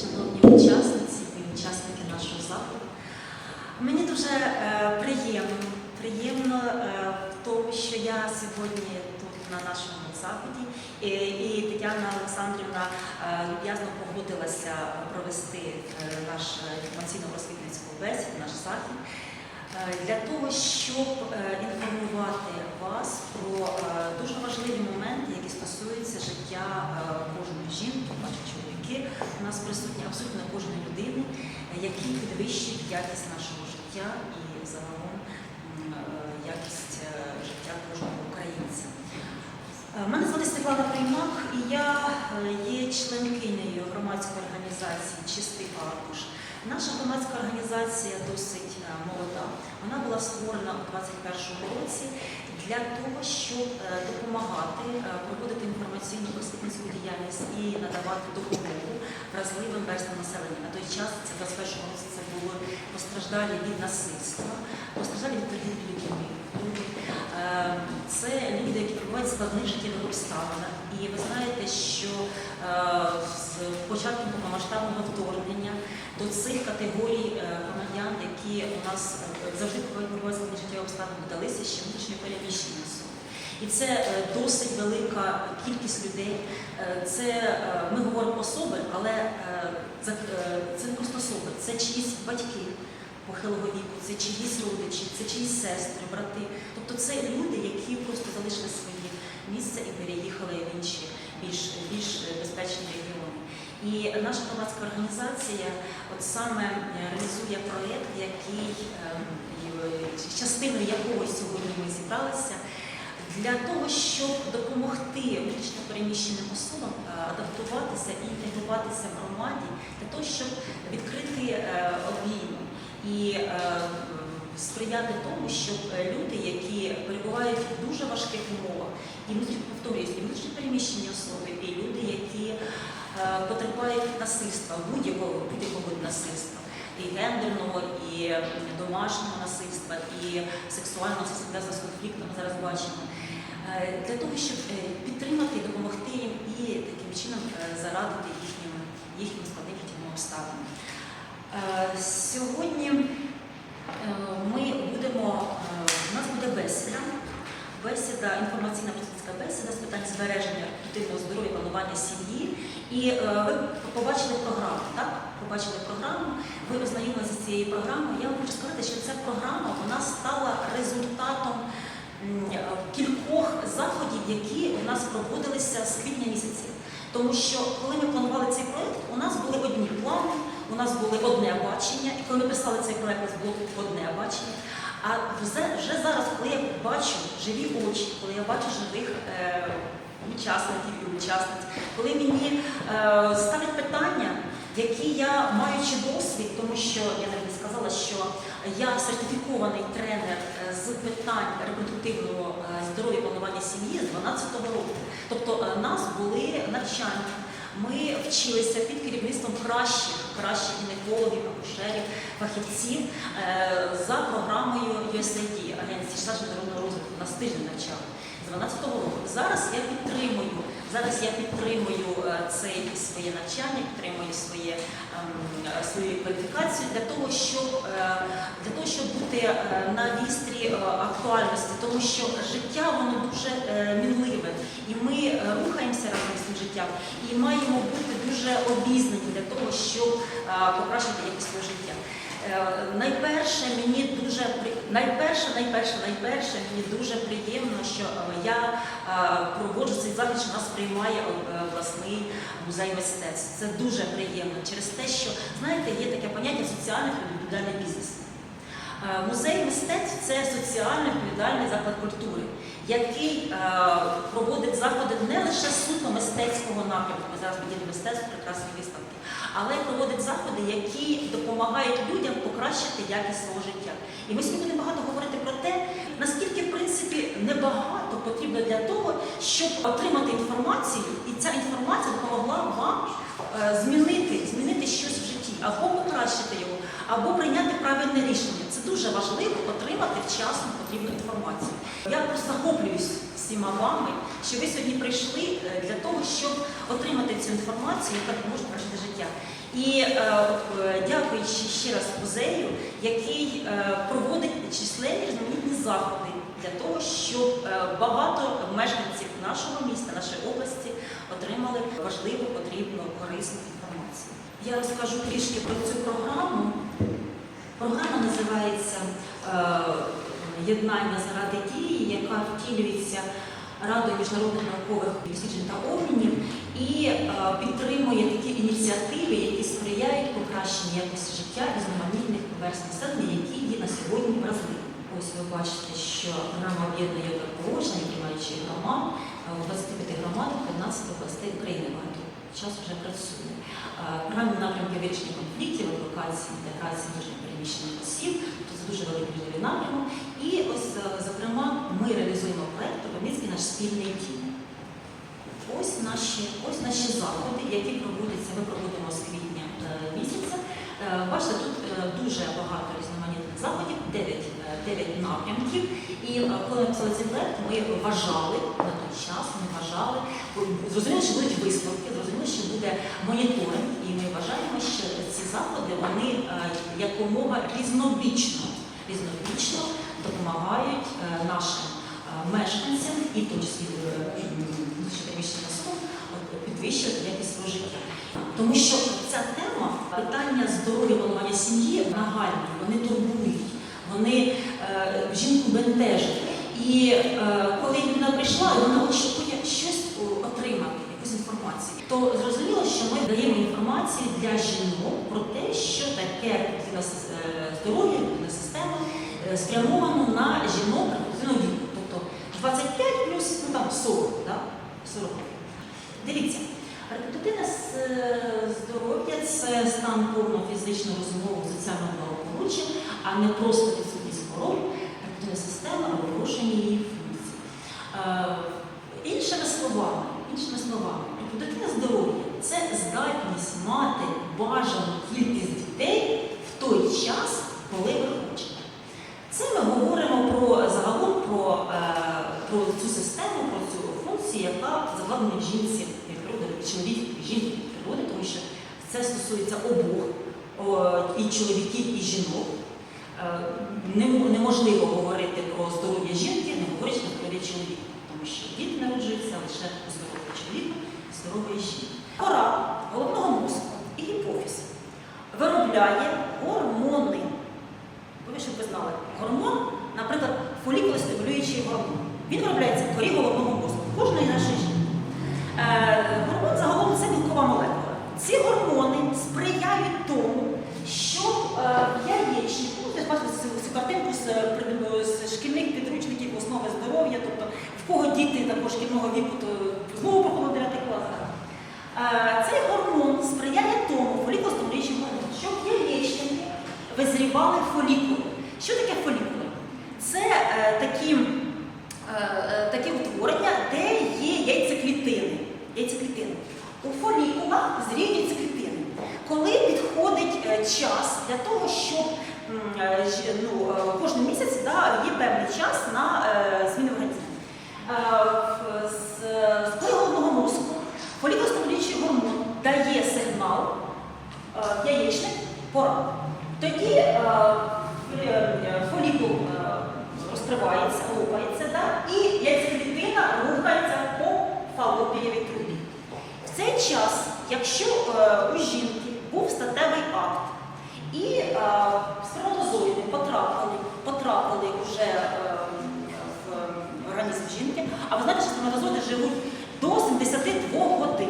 шановні учасниці і учасники нашого заходу. Мені дуже е, приємно, приємно е, в тому, що я сьогодні тут на нашому заході, і, Тетяна Олександрівна е, люб'язно погодилася провести наш інформаційно-просвітницьку бесіду, наш захід. Для того, щоб інформувати вас про дуже важливі моменти, які стосуються життя кожної жінки, ваші чоловіки, у нас присутні абсолютно кожної людини, які підвищують якість нашого життя і загалом е, якість е, життя кожного українця. Е, Мене звати Світлана Приймак, і я є членкинею громадської організації Чистий аркуш. Наша громадська організація досить молода. Вона була створена у 2021 році для того, щоб е, допомагати е, проводити інформаційну просвітницьку діяльність і надавати допомогу вразливим верствам населення. На той час, це в 2021 році, це були постраждалі від насильства, постраждалі від торгівлі людьми. Е, Це люди, які в складних життєвих обставинах. І ви знаєте, що е, з початком повномасштабного вторгнення до цих категорій е, громадян, які у нас завжди перебувають в складних життєвих обставинах, додалися ще внутрішньо переміщені особи. І це досить велика кількість людей. Це ми говоримо особи, але це не просто особи, це чиїсь батьки похилого віку, це чиїсь родичі, це чиїсь сестри, брати. Тобто це люди, які просто залишили своє місце і переїхали в інші більш, більш безпечні регіони. І наша громадська організація от саме реалізує проєкт, який ем, частиною якого сьогодні ми зібралися. Для того, щоб допомогти внутрішньо переміщеним особам е, адаптуватися і інтегруватися в громаді, для того, щоб відкрити е, обійму і е, сприяти тому, щоб е, люди, які перебувають в дуже важких умовах, і повторююсь, і внутрішньо переміщені особи, і люди, які е, від насильства, будь-якого будь-якого насильства. І гендерного, і домашнього насильства, і сексуального насильства з конфліктом зараз бачимо. Для того, щоб підтримати і допомогти їм і таким чином зарадити їхнім, їхнім складним життєвим обставинам. Е, Сьогодні е, ми будемо, е, у нас буде бесіда, бесіда, інформаційна просвітницька бесіда з питань збереження репродуктивного здоров'я, планування сім'ї. І ви побачили програму, так? Побачили програму, ви ознайомилися з цією програмою. Я вам хочу сказати, що ця програма вона стала результатом кількох заходів, які у нас проводилися з квітня місяця. Тому що коли ми планували цей проєкт, у нас були одні плани, у нас було одне бачення, і коли ми писали цей проєкт, у нас було одне бачення. А вже, зараз, коли я бачу живі очі, коли я бачу живих е, учасників і учасниць, коли мені е, ставлять питання, які я маючи досвід, тому що я навіть сказала, що я сертифікований тренер е, з питань репродуктивного е, здоров'я планування сім'ї з 12-го року. Тобто е, нас були навчання. Ми вчилися під керівництвом кращих, кращих гінекологів, акушерів, фахівців е, за програмою USAID, Агенції штату народного розвитку, нас тиждень навчали з 12-го року. Зараз я підтримую, зараз я підтримую е, це своє навчання, підтримую своє, ем, свою кваліфікацію для того, щоб, е, для того, щоб бути на вістрі актуальності, тому що життя воно дуже мінливе, і ми рухаємося разом з цим життям і маємо бути дуже обізнані для того, щоб е, покращити якість свого життя. Е, Найперше мені дуже найперше, найперше, найперше мені дуже приємно, що я е, проводжу цей захід, що нас приймає обласний музей мистецтв. Це дуже приємно через те, що знаєте, є таке поняття соціальний відповідальний бізнес. Музей мистецтв це соціально відповідальний заклад культури, який е, проводить заходи не лише суто мистецького напрямку, ми зараз поділимо мистецтво, прекрасні виставки, але й проводить заходи, які допомагають людям покращити якість свого життя. І ми сьогодні будемо багато говорити про те, наскільки в принципі небагато потрібно для того, щоб отримати інформацію, і ця інформація допомогла вам е, змінити, змінити щось в житті, або покращити його, або прийняти правильне рішення. Дуже важливо отримати вчасно потрібну інформацію. Я просто захоплююсь всіма вами, що ви сьогодні прийшли е, для того, щоб отримати цю інформацію, яка допоможе покращити життя. І е, е, дякуючи ще раз музею, який е, проводить численні різноманітні заходи для того, щоб е, багато мешканців нашого міста, нашої області отримали важливу, потрібну, корисну інформацію. Я розкажу трішки про цю програму. Програма називається е, Єднання заради дії, яка втілюється Радою міжнародних наукових досліджень та обмінів і е, підтримує такі ініціативи, які сприяють покращенню якості життя різноманітних верств населення, які є на сьогодні вразливі. Ось ви бачите, що програма об'єднує положення, приймаючи громад е, у 25 громадах 15 областей України. Багато часу вже працює. Е, напрямки вирішення конфліктів, адвокації, інтеграції внутрішньопереміщених осіб, тобто це дуже великий важливий напрямок. І ось, е, зокрема, ми реалізуємо проєкт Кропивницький наш спільний дім. Ось наші, ось наші заходи, які проводяться, ми проводимо з квітня е, місяця. Е, Бачите, тут дуже багато заходів, 9, е, 9 напрямків. І е, коли ми писали цей проект, ми вважали на той час, ми вважали, зрозуміли, що будуть висновки, зрозуміли, що буде моніторинг, і ми вважаємо, що ці заходи вони е, якомога різнобічно, різнобічно допомагають е, нашим е, мешканцям і е, от, підвищувати якість свого життя. Тому що ця тема питання здоров'я планування сім'ї нагальні, вони турбують, вони е, жінку бентежать. І е, коли людина прийшла, вона очікує щось отримати, якусь інформацію, то зрозуміло, що ми даємо інформацію для жінок про те, що таке е, здоров'я, система е, спрямовано на жінок віку. Тобто 25 плюс ну, там 40, да? 40. Дивіться, репродуктивне с- здоров'я це стан повного фізичного, розумового, соціального благополуччя, а не просто відсутність хвороб, репродуктивна система або порушення її функцій. Е, Іншими словами, іншими словами, репродуктивне здоров'я це здатність мати бажану кількість дітей в той час, коли ви хочете. Це ми говоримо про загалом про, е, про цю систему, про цю функцію, яка закладена в жінці чоловік і жінки природи, тому що це стосується обох і чоловіків, і жінок. Е, Неможливо говорити про здоров'я жінки, не говорячи про здоров'я чоловіка, тому що діти народжуються лише у здоров'я чоловіка і здоров'я жінки. Кора головного мозку і гіпофіз виробляє гормони. Ви щоб ви знали, гормон, наприклад, фолікулостимулюючий гормон. Він виробляється в корі головного мозку, кожної нашої жінки. Е, гормон загалом це білкова молекула. Ці гормони сприяють тому, щоб е, в яєчнику, ви бачите цю, цю картинку з, е, при- з шкільних підручників основи здоров'я, тобто в кого діти також шкільного віку, то знову проходили 9 клас. так. Е, Цей гормон сприяє тому, фолікулостимулюючий гормон, щоб в яєчники визрівали фолікули. Що таке фолікули? Це е, такі, е, е, такі утворення, де є яйцеклітини. яйцеклітини. У фолікулах зрівнюються клітини. Коли підходить е, час для того, щоб е, ж- ну, е, кожен місяць да, є певний час на е, зміну організму. Е, з, з головного мозку фолікулостимулюючий гормон дає сигнал е, яєчник пора. Тоді е, е, фолікул е, розкривається, лопається, да, і яйцеклітина трубі. Цей час, якщо е, у жінки був статевий акт, і е, сперматозоїди потрапили, потрапили вже е, в організм жінки, а ви знаєте, що сперматозоїди живуть до 72 годин.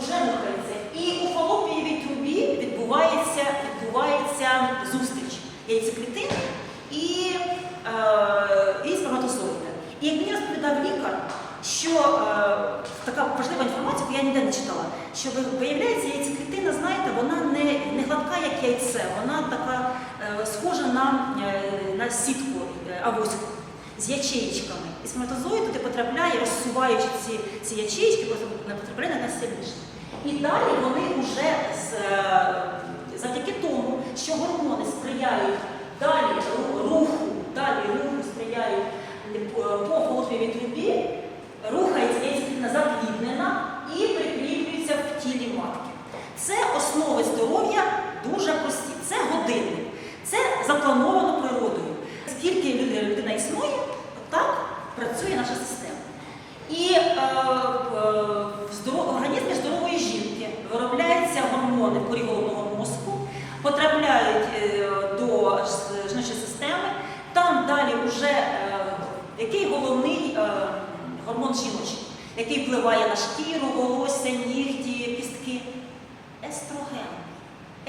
Уже рухається. І у фалопієвій трубі відбувається, відбувається зустріч яйцеклітини і, е, і сперматозоїда. І як мені розповідав лікар, що е, така важлива інформація, яку я ніде не читала, що ви- виявляється, яйцеклітина, знаєте, вона не, не гладка, як яйце, вона така е, схожа на, е, на сітку е, авоську з ячеїчками. І сперматозоїд туди потрапляє, розсуваючи ці, ці ячеїчки, не потрапляє на сильніше. І далі вони вже з, завдяки тому, що гормони сприяють далі руху, далі руху сприяють по по фалопієвій трубі, рухається яйцеклітина запліднена і прикріплюється в тілі матки. Це основа. дуже прості. Це годинник. Це заплановано природою. Скільки лю- людина існує, так працює наша система. І е, е, в здоро- організмі здорової жінки виробляються гормони в корі головного мозку, потрапляють е, до ж- жіночої системи. Там далі вже е, який головний е, гормон жіночий, який впливає на шкіру, волосся, нігті, кістки. Естроген.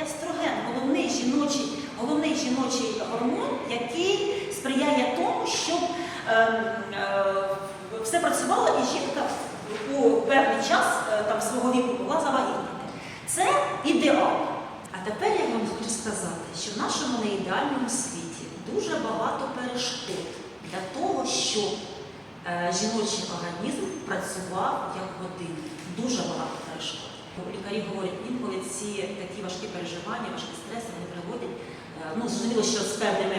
Естроген головний жіночий, головний жіночий гормон, який сприяє тому, щоб е, е, все працювало і жінка у певний час е, там, свого віку могла завагітніти. Це ідеал. А тепер я вам хочу сказати, що в нашому неідеальному світі дуже багато перешкод для того, щоб е, жіночий організм працював як годинник. Дуже багато перешкод. Лікарі говорять, інколи ці такі важкі переживання, важкі стреси вони приводять, е, ну зрозуміло, що з певними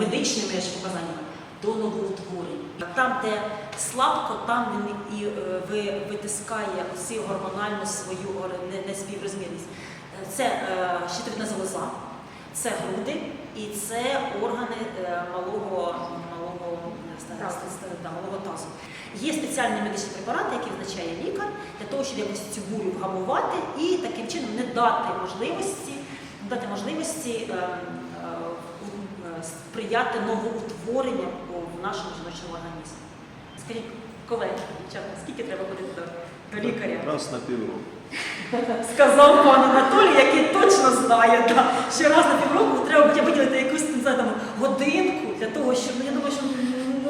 медичними показаннями до новоутворень. Там, де слабко, там він і е, витискає усі гормональну свою не- неспіврозмірність. Е, Це е, щитовидна залоза, це груди і це органи малого, малого, малого тазу. Є спеціальні медичні препарати, які визначає лікар для того, щоб якось цю бурю вгамувати і таким чином не дати можливості, не дати можливості е, е, е, сприяти новоутворенням в нашому жіночому організмі. Скажіть, колеги, дівчата, скільки треба ходити до, до лікаря? Раз на півроку. Сказав пан Анатолій, який точно знає, да, що раз на півроку треба виділити якусь не знаю, там, годинку для того, щоб ну, я думаю, що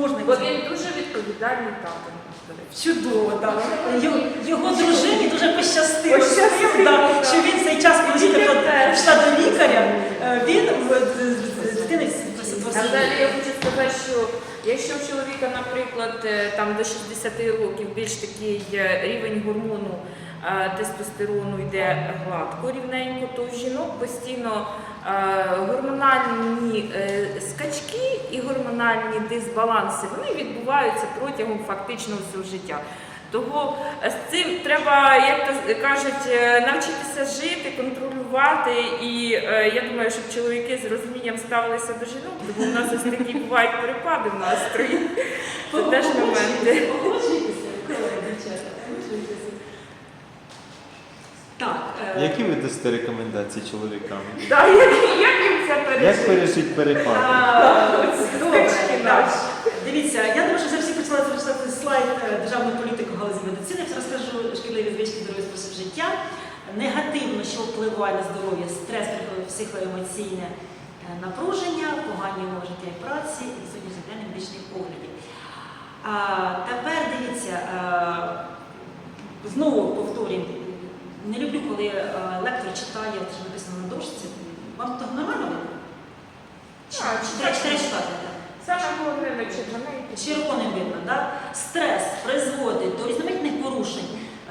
можна. Бо він дуже відповідальний тато. до. Чудово, так. Його, його дружині дуже пощастило, Пощастило, да, так. що він цей час, коли жінка пішла до лікаря, е, він з- з дитини А досить. взагалі я хочу сказати, що якщо в чоловіка, наприклад, е, там до 60 років більш такий е, рівень гормону е, тестостерону йде гладко, рівненько, то в жінок постійно гормональні скачки і гормональні дисбаланси вони відбуваються протягом фактично всього життя. Того е, з цим треба, як то кажуть, е, навчитися жити, контролювати. І е, я думаю, щоб чоловіки з розумінням ставилися до жінок, бо в нас ось такі бувають перепади в настрої. Це теж моменти. Так. Які ви дасте рекомендації чоловікам? Так, як, як їм це Як пережити? пережити Стички так. наші. Дивіться, я думаю, що вже всі почали прочитати слайд державної політики в медицини. Я розкажу шкідливі звички здоров'я спосіб життя. Негативно, що впливає на здоров'я, стрес, психоемоційне е, напруження, погані умови життя і праці, і сьогодні медичних оглядів. А, тепер дивіться, е, знову повторюю, не люблю, коли е, лектор читає, що написано на дошці. Вам то нормально чи треба читати? Так? Саме головне на червоненькі. Червоним видно, да? стрес призводить до різноманітних порушень,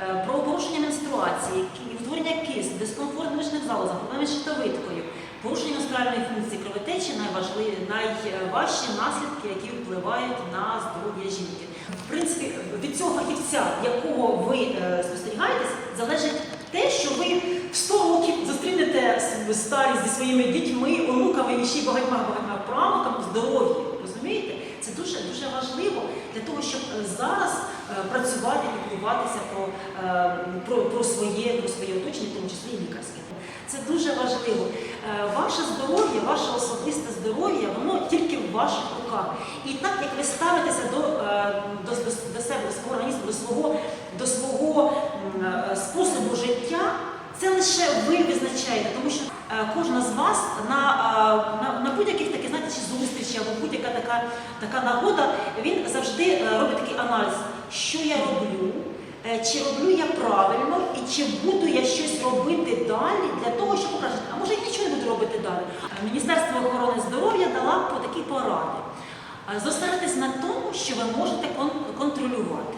е, про порушення менструації, утворення кист, дискомфорт мишних залозах, проблеми з щитовидкою, порушення менструальної функції кровотечі найважливі, найважчі наслідки, які впливають на здоров'я жінки. В принципі, від цього фахівця, якого ви е, спостерігаєтесь, залежить те, що ви в 100 років зустрінете старість зі своїми дітьми, онуками і ще багатьма багатьма правнуками здоров'я. Для того, щоб е, зараз е, працювати, піклуватися про, е, про, про своє про своє оточення, в тому числі і лікарське. Це дуже важливо. Ваше здоров'я, ваше особисте здоров'я, воно тільки в ваших руках. І так як ви ставитеся до, до, до, до себе, до свого організму, до свого, до свого способу життя, це лише ви визначаєте, тому що кожна з вас на, е, на, на будь-яких таких, знаєте, чи зустрічі або будь-яка така, така нагода, він завжди е, робить такий аналіз, що я роблю, е, чи роблю я правильно, і чи буду я щось робити далі для того, щоб покращити. А може я нічого не буду робити далі. Е, Міністерство охорони здоров'я дала по такі поради. Е, Зосередитись на тому, що ви можете кон- контролювати.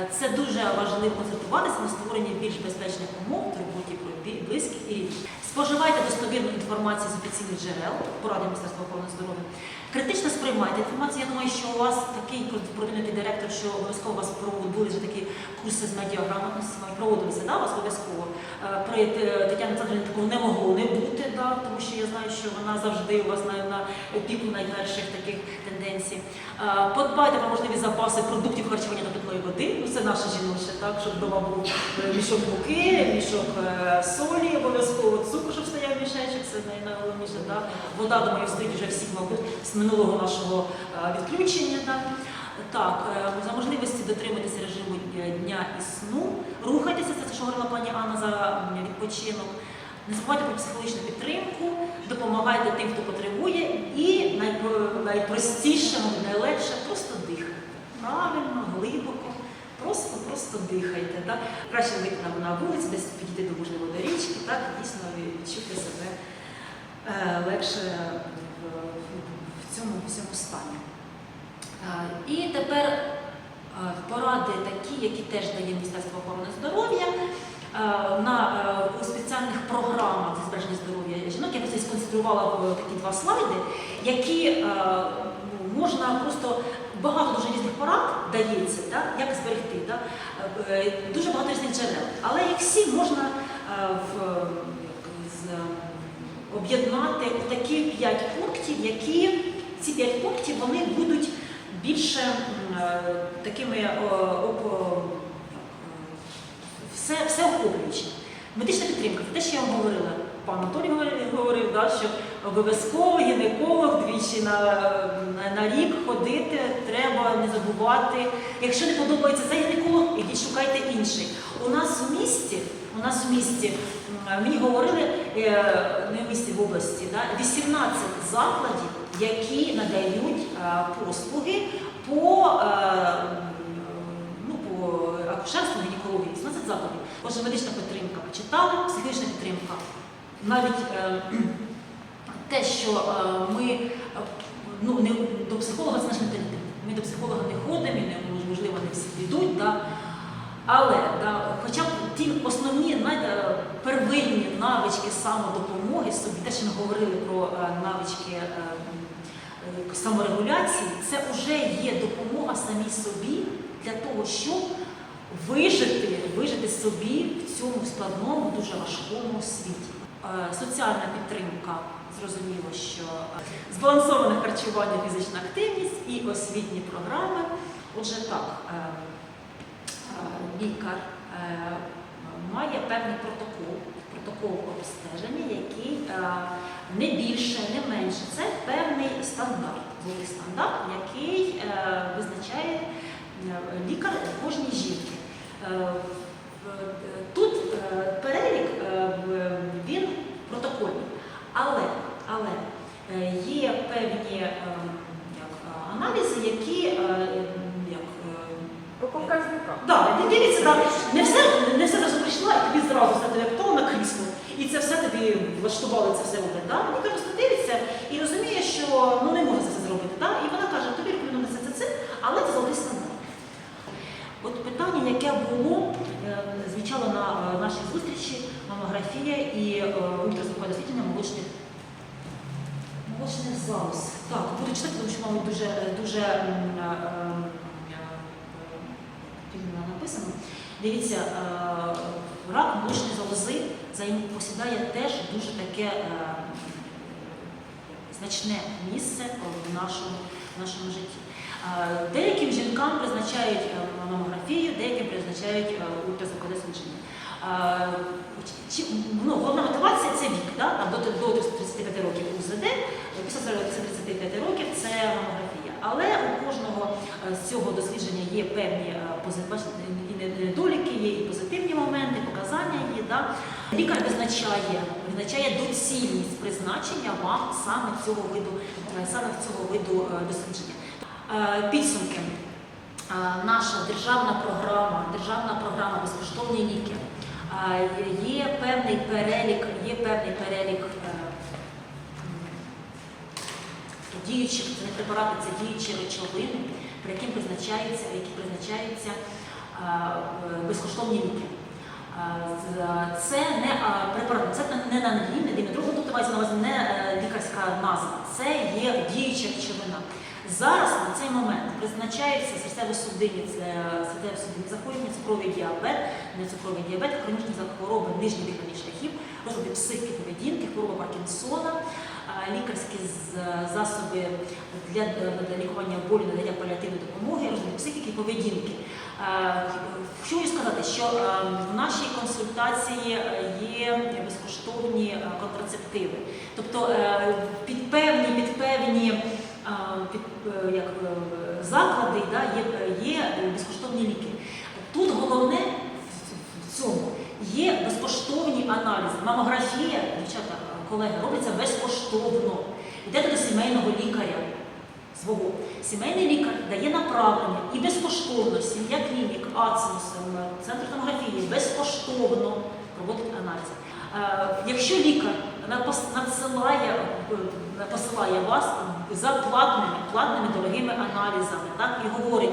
Е, Це дуже важливо концентруватися на створенні більш безпечних умов в роботі близьких і. Споживайте достовірну інформацію з офіційних джерел, поради Міністерства охорони здоров'я. Критично сприймайте інформацію. Я думаю, що у вас такий продвинутий директор, що обов'язково у вас проводили вже такі курси з медіаграмотності, проводилися, да, вас обов'язково. Е, при Тетяні Олександрівні такого не могло не бути, да, тому що я знаю, що вона завжди у вас на, на опіку найперших таких тенденцій. Е, Подбайте про можливі запаси продуктів харчування та питної води. Ну, це наше жіноче, так, щоб вдома був е, мішок муки, мішок е, солі, обов'язково мішечок, це найголовніше. Да. Вода, думаю, стоїть вже всіх, мабуть, з минулого нашого е, відключення. Да. Так, е, за можливості дотриматися режиму е, дня і сну, рухайтеся, це те, що говорила пані Анна за відпочинок. Не забувайте про психологічну підтримку, допомагайте тим, хто потребує, і найпростіше, найлегше просто дихайте. Правильно, глибоко, просто просто дихайте. Так? Краще вийти на, вулицю, десь підійти до можливо до річки, так і дійсно відчути себе е, легше в, в, цьому, в цьому стані. І тепер е, поради такі, які теж дає Міністерство охорони здоров'я. Е, На у спеціальних програмах зі збереження здоров'я жінок я просто сконцентрувала такі два слайди, які можна просто багато дуже різних порад дається, да, як зберегти. Да, Е, дуже багато різних джерел. Але їх всі можна е, в, е, об'єднати у такі п'ять пунктів, які ці п'ять пунктів вони будуть більше е, такими е, е, все, все охоплююче. Медична підтримка, те, що я вам говорила. Пан Анатолій говорив- да, що обов'язково гінеколог двічі на, на, рік ходити, треба не забувати. Якщо не подобається цей гінеколог, ідіть шукайте інший. У нас у місті, у нас у місті, мені говорили, е, не в місті в області, да, 18 закладів, які надають е, послуги по, е, ну, по акушерству, гінекології, 18 закладів. Отже, медична підтримка почитали, психологічна підтримка. Навіть е, те, що е, ми е, ну, не, до психолога це наш менталітет. Ми до психолога не ходимо, і не, можливо, не всі підуть. Да? Але да, хоча б ті основні знаєте, первинні навички самодопомоги собі, те, що ми говорили про навички саморегуляції, це вже є допомога самій собі для того, щоб вижити, вижити собі в цьому складному, дуже важкому світі. Е, Соціальна підтримка, зрозуміло, що е, збалансоване харчування, фізична активність і освітні програми. Отже, так, е, лікар має певний протокол, протокол обстеження, який не більше, не менше. Це певний стандарт, золотий стандарт, який визначає лікар кожній жінки. Тут е, перелік е, в- він протокольний, але, але е, є певні е, як, е, аналізи, які як, По. Да, дивіться, да, не все, не все зразу прийшла, і тобі зразу все тобі актуало на крісло. І це все тобі влаштували, це все робить. Да? Лікар просто дивиться і розуміє, що ну, не може це зробити. Да? І вона каже, тобі рекомендуємо це, це, це, але це золотий стандарт. От питання, яке було, звучало на нашій зустрічі, мамографія і е, залоз. Так, буду читати, тому що, мабуть, дуже, дуже м, вільно написано. Дивіться, е, рак молочної залози посідає теж дуже таке е, значне місце в нашому, в нашому житті. Е, Деяким жінкам призначають мамографію, деяким призначають ультразвукове дослідження. Чи- ну, головна мотивація це вік, да? до, до 35 років УЗД, 35 років це мамографія. Але у кожного е, з цього дослідження є певні е, і недоліки, є і позитивні моменти, показання є. Да? Лікар визначає, визначає доцільність призначення вам саме цього виду, е, саме цього виду дослідження. Підсумки. Наша державна програма, державна програма безкоштовні ліки. Є певний перелік, є певний перелік е, м, діючих це не препарати, це діючі речовини, при яким призначаються, які призначаються безкоштовні ліки. Це не препарат, це не на не на другу, тобто мається на увазі не е, лікарська назва, це є діюча речовина. Зараз на цей момент призначається серцево-судинні це серцево-судинні захворювання, цукровий діабет, не цукровий діабет, хронічні хвороби нижніх дихальних шляхів, розлади психіки поведінки, хвороба Паркінсона, лікарські засоби для, для лікування болю, надання паліативної допомоги, розлади психіки поведінки. Е, хочу сказати, що е, в нашій консультації е, є безкоштовні е, контрацептиви. Тобто е, під певні, під певні е, під, е, як, е, заклади да, є, є безкоштовні ліки. Тут головне в цьому є безкоштовні аналізи. Мамографія, дівчата, колеги, робиться безкоштовно. Йдете до сімейного лікаря свого. Сімейний лікар дає направлення і безкоштовно, сім'я клінік, АЦМОС, центр томографії безкоштовно проводить аналізи. Е, Якщо лікар надсилає, е, посилає вас за платними, платними дорогими аналізами, так, і говорить,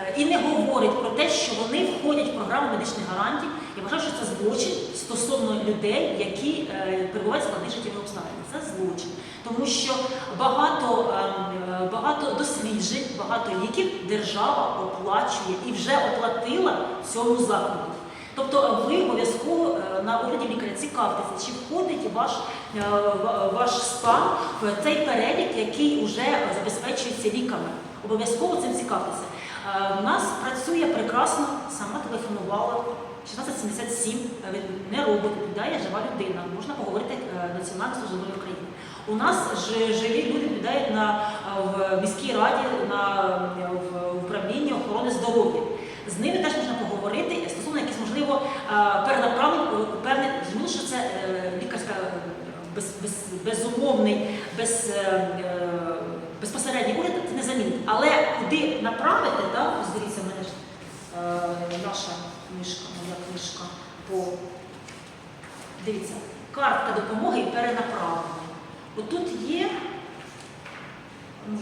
е, і не говорить про те, що вони входять в програму медичних гарантій, я вважаю, що це злочин стосовно людей, які е, перебувають в складних життєвих обставин. Це злочин. Тому що багато, ем, е, багато досліджень, багато ліків держава оплачує і вже оплатила цьому закладу. Тобто ви обов'язково е, на огляді лікаря цікавтеся, чи входить ваш, е, ваш стан в цей перелік, який вже забезпечується ліками. Обов'язково цим цікавтеся. Е, У нас працює прекрасно, сама телефонувала 1677, е, не робот, відповідає жива людина. Можна поговорити е, Національна здоров'я України. У нас ж- живі люди відповідають на, е, в міській раді на е, в управлінні охорони здоров'я. З ними теж можна поговорити стосовно якихось, можливо, е, перенаправлень е, певних, зрозуміло, що це е, лікарська е, без, без, безумовний, без, е, уряд це не замінить. Але куди направити, да, ось дивіться, мене ж е, наша книжка, моя книжка по дивіться, картка допомоги і перенаправлення. Отут є,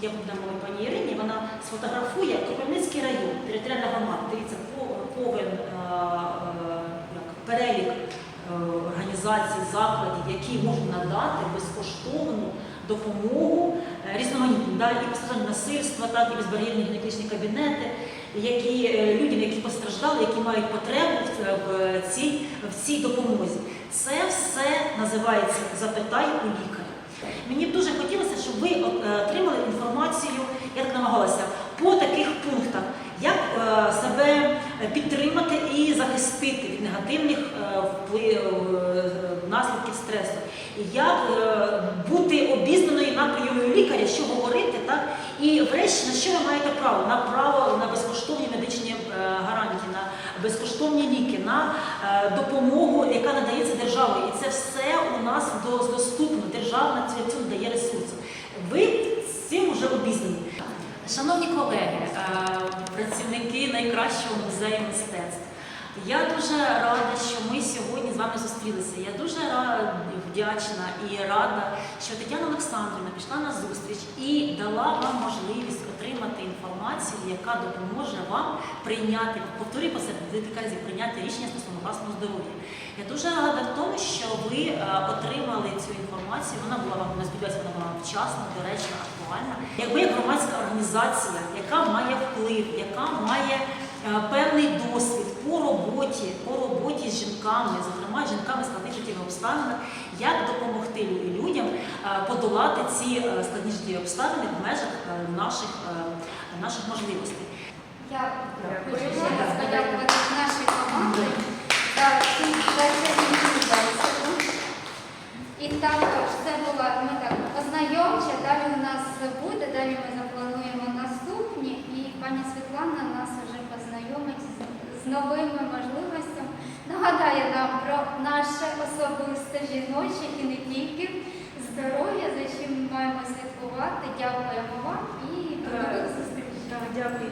я буду мовити пані Ірині, вона сфотографує Кропивницький район, територіальна громада. Дивіться, повен е, е, перелік е, організацій, закладів, які можуть надати безкоштовну допомогу е, різноманітну, да, і постраждання насильства, так, і безбар'єрні гінекологічні кабінети, які е, людям, які постраждали, які мають потребу в, в, цій, в цій допомозі. Це все називається запитай у лікаря. Мені б дуже хотілося, щоб ви е, отримали інформацію, я так намагалася, по таких пунктах, як е, себе підтримати і захистити від негативних е, вплив, е, наслідків стресу, як е, бути обізнаною на прийомі лікаря, що говорити, так? І врешті на що ви маєте право? На право на безкоштовні медичні е, гарантії, на безкоштовні ліки, на е, допомогу, яка надається державою. І це все у нас доступно. Держава на цю- дає ресурси. Ви з цим вже обізнані. Шановні колеги, е, працівники найкращого музею мистецтв. Я дуже рада, що ми сьогодні з вами зустрілися. Я дуже рада, вдячна і рада, що Тетяна Олександрівна пішла на зустріч і дала вам можливість отримати інформацію, яка допоможе вам прийняти, повторюю по себе, прийняти рішення стосовно власного здоров'я. Я дуже рада в тому, що ви е, отримали цю інформацію. Вона була вам, не сподіваюся, вона була вчасна, доречна, актуальна. Якби як громадська організація, яка має вплив, яка має певний досвід по роботі, по роботі з жінками, зокрема з жінками складних життєвих обставинах, як допомогти людям е, подолати ці е, складні життєві обставини в межах е, наших, е, наших можливостей. Я хочу подякувати нашій команді за за цю. І також це була ми так ознайомча, далі у нас буде, далі ми заплануємо наступні, і пані Світлана новими можливостями, нагадає нам про наше особисте жіноче і не тільки здоров'я, за чим маємо слідкувати. Дякуємо вам і до нових зустрічей. Дякую.